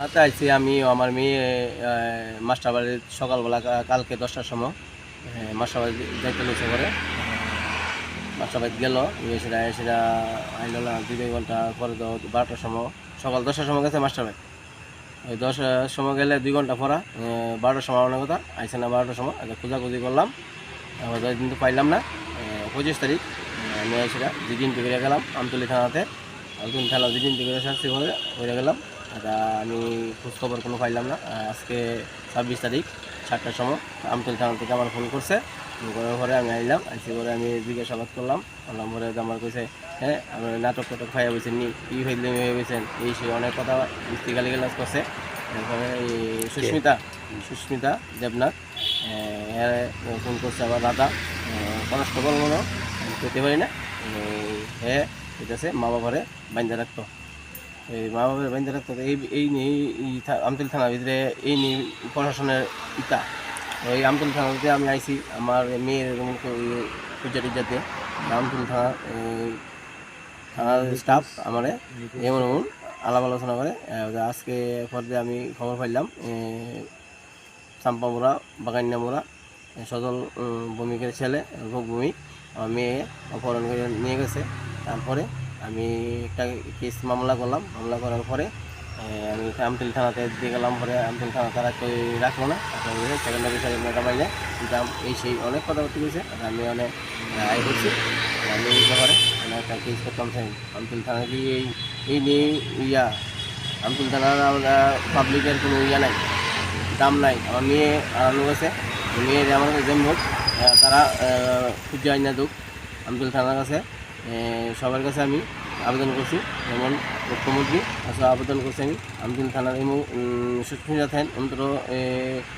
হাতে আইছি আমি আমার মেয়ে মাস্টার বাড়ির সকালবেলা কালকে দশটার সময় মাস্টার বাড়ি যাইতে লইছে করে মাস্টার বাড়ি গেল সেটা সেটা আইল না দুই ঘণ্টা পরে তো বারোটার সময়, সকাল দশটার সময় গেছে মাস্টার বাড়ি। ওই দশটার সময় গেলে দুই ঘণ্টা পরা বারোটার সময় অনেক কথা আইসে না বারোটার সময়, আগে খোঁজাখুঁজি করলাম। দশ দিন তো পাইলাম না পঁচিশ তারিখ আমি সেটা দুদিন থেকে গেলাম, আমতলি থানাতে, আমতলি থানা দুদিন থেকে সার্চি করে হয়ে গেলাম। আর আমি খোঁজখবর কোনো পাইলাম না। আজকে ছাব্বিশ তারিখ সাতটার সময়। আমতলি থানা থেকে আমার ফোন করছে। করার পরে আমি আইলাম আইসি করে আমি জিজ্ঞাসাবাদ করলাম। করলাম পরে তো আমার কইছে হ্যাঁ আমার নাটক টাটক খাইয়া বলছেন নি? কী হইলে হয়ে গেছেন এই সে অনেক কথা মিস্ত্রি গালি গালাজ করছে। এরপরে এই সুস্মিতা সুস্মিতা দেবনাথ ফোন করছে আমার দাদা। কনস্টেবল মনে পেতে পারি না। হ্যাঁ ঠিক আছে মা বাবারে বান্ধা রাখতো। এই মা বাবার বান্ধা রাখতো এই এই নিয়ে এই আমতলী থানার ভিতরে এই নিয়ে প্রশাসনের ইতা ওই আমতলী থানাতে আমি আইছি, আমার মেয়ের এরকম পূজা টুজাতে আমতলী থানা, এই থানার স্টাফ আমারে, এমন এমন আলাপ আলোচনা করে। আজকে পর্যায়ে আমি খবর পাইলাম চাম্পামোড়া বাগান্যামোড়া সজল ভূমিকের ছেলে রূপক ভূমি আমার মেয়ে অপহরণ করে নিয়ে গেছে। তারপরে আমি একটা কেস মামলা করলাম। মামলা করার পরে আমি আমতলি থানাতে দিয়ে গেলাম। পরে আমতলি থানা তারা কেউ রাখল না। সেকেন্ডারি সাহেব ম্যাডাম আইলে আম- এই সেই অনেক কথাবার্তা হয়েছে আর আমি অনেক আয় করছি। আমি এই ব্যাপারে একটা কেস করতাম চাই আমতলি থানা কি এই এই নিয়ে ইয়া, আমতলি থানার আমরা পাবলিকের কোনো ইয়া নাই, দাম নাই। আমার মেয়ে আনানো গেছে মেয়ের আমার যেমন হোক তারা সূর্য আইনা দুক আমদুল থানার কাছে। সবার কাছে আমি আবেদন করছি। যেমন মুখ্যমন্ত্রী আসলে আবেদন করছি আমি। আমদুল থানার এমন সুস্মিতা থাকেন অন্তত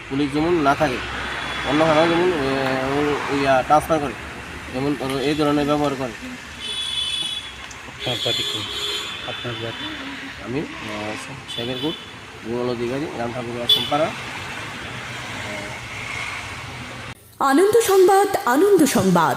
পুলিশ যেমন না থাকে অন্য থানাও যেমন ইয়া ট্রান্সফার করে যেমন ধরো এই ধরনের ব্যবহার করে। আপনার আমি শেখেরপুর বিমল অধিকারী রাম ঠাকুর আসনপাড়া আনন্দ সংবাদ আনন্দ সংবাদ।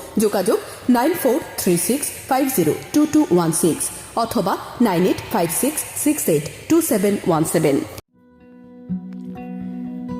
যোগাযোগ nine four three six five zero two two one six অথবা nine eight five six six eight two seven one seven.